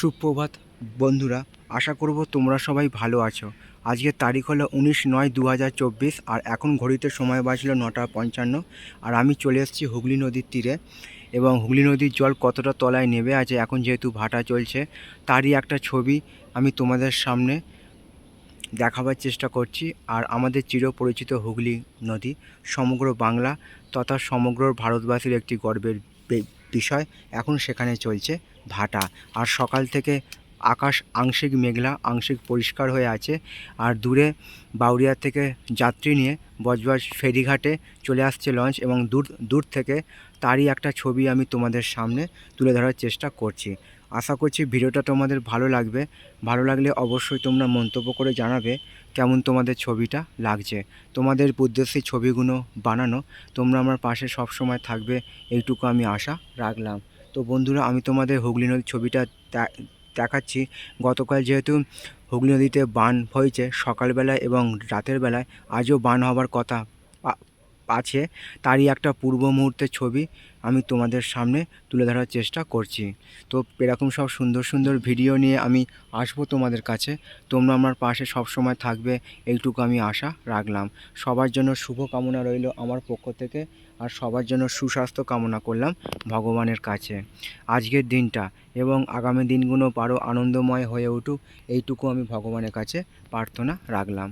সুপ্রভাত। বন্ধুরা, আশা করব তোমরা সবাই ভালো আছো। আজকের তারিখ হলো উনিশ নয় দু হাজার চব্বিশ আর এখন ঘড়িতে সময় বাজলো নটা পঞ্চান্ন আর আমি চলে এসেছি হুগলি নদীর তীরে এবং হুগলি নদীর জল কতটা তলায় নেমে আছে এখন যেহেতু ভাটা চলছে তারই একটা ছবি আমি তোমাদের সামনে দেখাবার চেষ্টা করছি আর আমাদের চিরপরিচিত হুগলি নদী, সমগ্র বাংলা তথা সমগ্র ভারতবাসীর একটি গর্বের বিষয় এখন সেখানে চলছে ভাটা। আর সকাল থেকে আকাশ আংশিক মেঘলা, আংশিক পরিষ্কার হয়ে আছে। আর দূরে বাউরিয়া থেকে যাত্রী নিয়ে বজবজ ফেরিঘাটে চলে আসছে লঞ্চ এবং দূর দূর থেকে তারই একটা ছবি আমি তোমাদের সামনে তুলে ধরার চেষ্টা করছি। আশা করছি ভিডিওটা তোমাদের ভালো লাগবে। ভালো লাগলে অবশ্যই তোমরা মন্তব্য করে জানাবে কেমন তোমাদের ছবিটা লাগছে। তোমাদের উদ্দেশ্যে ছবিগুলো বানানো, তোমরা আমার পাশে সব সময় থাকবে, এইটুকু আমি আশা রাখলাম। তো বন্ধুরা, আমি তোমাদের হুগলি নদীর ছবিটা দেখাচ্ছি। গতকাল যেহেতু হুগলি নদীতে বান হয়েছে, সকালবেলায় এবং রাতের বেলায় আজও বান হবার কথা আছে, তারই একটা পূর্ব মুহূর্তের ছবি আমি তোমাদের সামনে তুলে ধরার চেষ্টা করছি। তো এরকম সব সুন্দর সুন্দর ভিডিও নিয়ে আমি আসব তোমাদের কাছে। তোমরা আমার পাশে সব সময় থাকবে, এইটুকু আমি আশা রাখলাম। সবার জন্য শুভ কামনা রইল আমার পক্ষ থেকে আর সবার জন্য সুস্বাস্থ্য কামনা করলাম ভগবানের কাছে। আজকের দিনটা এবং আগামী দিনগুলো আরও আনন্দময় হয়ে উঠুক, এইটুকু আমি ভগবানের কাছে প্রার্থনা রাখলাম।